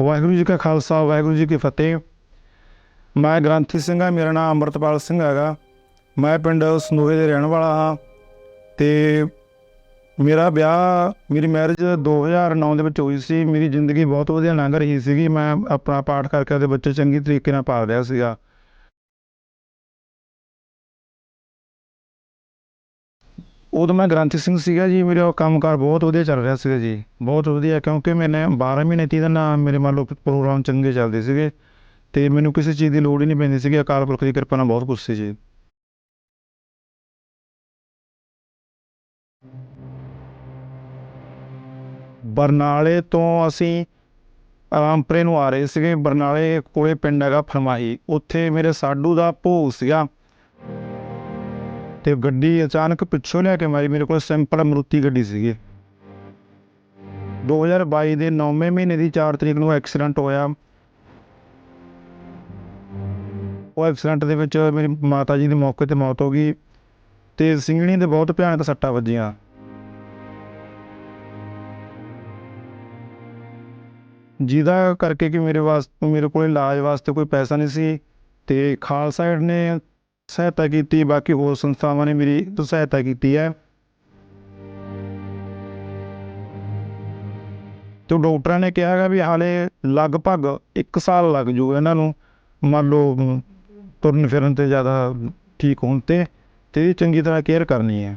ਵਾਹਿਗੁਰੂ ਜੀ ਕਾ ਖਾਲਸਾ, ਵਾਹਿਗੁਰੂ ਜੀ ਕੀ ਫਤਿਹ। ਮੈਂ ਗ੍ਰੰਥੀ ਸਿੰਘ ਹਾਂ, ਮੇਰਾ ਨਾਮ ਅੰਮ੍ਰਿਤਪਾਲ ਸਿੰਘ ਹੈਗਾ। ਮੈਂ ਪਿੰਡ ਸਨੋਹੇ ਦੇ ਰਹਿਣ ਵਾਲਾ ਹਾਂ ਤੇ ਮੇਰਾ ਵਿਆਹ, ਮੇਰੀ ਮੈਰਿਜ 2009 ਦੇ ਵਿੱਚ ਹੋਈ ਸੀ। ਮੇਰੀ ਜ਼ਿੰਦਗੀ ਬਹੁਤ ਵਧੀਆ ਲੰਘ ਰਹੀ ਸੀਗੀ। ਮੈਂ ਆਪਣਾ ਪਾਠ ਕਰਕੇ ਉਹਦੇ ਬੱਚੇ ਚੰਗੀ ਤਰੀਕੇ ਨਾਲ ਪਾਲ ਰਿਹਾ ਸੀਗਾ। ਉਦੋਂ ਮੈਂ ਗ੍ਰੰਥੀ ਸਿੰਘ ਸੀਗਾ ਜੀ, ਮੇਰਾ ਕੰਮਕਾਰ ਬਹੁਤ ਵਧੀਆ ਚੱਲ ਰਿਹਾ ਸੀਗਾ ਜੀ, ਬਹੁਤ ਵਧੀਆ, ਕਿਉਂਕਿ ਮੈਨੇ 12 ਮਹੀਨੇ ਤੀਹ ਨਾ ਮੇਰੇ ਮੰਨ ਲਓ ਪ੍ਰੋਗਰਾਮ ਚੰਗੇ ਚੱਲਦੇ ਸੀਗੇ ਤੇ ਮੈਨੂੰ ਕਿਸੇ ਚੀਜ਼ ਦੀ ਲੋੜ ਹੀ ਨਹੀਂ ਪੈਂਦੀ ਸੀਗੀ, ਅਕਾਲ ਪੁਰਖ ਦੀ ਕਿਰਪਾ ਨਾਲ ਬਹੁਤ ਕੁਛ ਸੀ ਜੀ। ਬਰਨਾਲੇ ਤੋਂ ਅਸੀਂ ਰਾਮਪੁਰੇ ਨੂੰ ਆ ਰਹੇ ਸੀਗੇ, ਬਰਨਾਲੇ ਕੋਲੇ ਪਿੰਡ ਹੈਗਾ ਫਰਮਾਈ ਉੱਥੇ ਮੇਰੇ ਸਾਡੂ ਦਾ ਭੋਗ ਸੀਗਾ। ਤੇ ਗੱਡੀ ਅਚਾਨਕ ਪਿੱਛੋਂ ਲਿਆ ਕੇ ਮਾਰੀ। ਮੇਰੇ ਕੋਲ ਸਿੰਪਲ ਮਰੂਤੀ ਗੱਡੀ ਸੀਗੀ। 2022 ਦੇ 9ਵੇਂ ਮਹੀਨੇ ਦੀ 4 ਤਰੀਕ ਨੂੰ ਐਕਸੀਡੈਂਟ ਹੋਇਆ। ਉਹ ਐਕਸੀਡੈਂਟ ਦੇ ਵਿੱਚ ਮੇਰੀ ਮਾਤਾ ਜੀ ਦੀ ਮੌਕੇ ਤੇ ਮੌਤ ਹੋ ਗਈ। ਤੇ ਸਿੰਗਣੀ ਦੇ ਬਹੁਤ ਭਿਆਨਕ ਸੱਟਾਂ ਵੱਜੀਆਂ। ਜਿਹਦਾ ਕਰਕੇ ਕਿ ਮੇਰੇ ਵਾਸਤੇ ਮੇਰੇ ਕੋਲ ਇਲਾਜ ਵਾਸਤੇ ਕੋਈ ਪੈਸਾ ਨਹੀਂ ਸੀ। ਤੇ ਖਾਲਸਾ ਏਡ ਨੇ ਸਹਾਇਤਾ ਕੀਤੀ, ਬਾਕੀ ਹੋਰ ਸੰਸਥਾਵਾਂ ਨੇ ਮੇਰੀ ਸਹਾਇਤਾ ਕੀਤੀ ਹੈ। ਤੇ ਡਾਕਟਰਾਂ ਨੇ ਕਿਹਾ ਹੈਗਾ ਵੀ ਹਾਲੇ ਲਗਭਗ 1 ਸਾਲ ਲੱਗ ਜੂ ਇਹਨਾਂ ਨੂੰ। ਮੰਨ ਲਓ ਤੁਰਨ ਫਿਰਨ ਤੇ ਜ਼ਿਆਦਾ ਠੀਕ ਹੋਣ ਤੇ ਤੇ ਇਹਦੀ ਚੰਗੀ ਤਰ੍ਹਾਂ ਕੇਅਰ ਕਰਨੀ ਹੈ।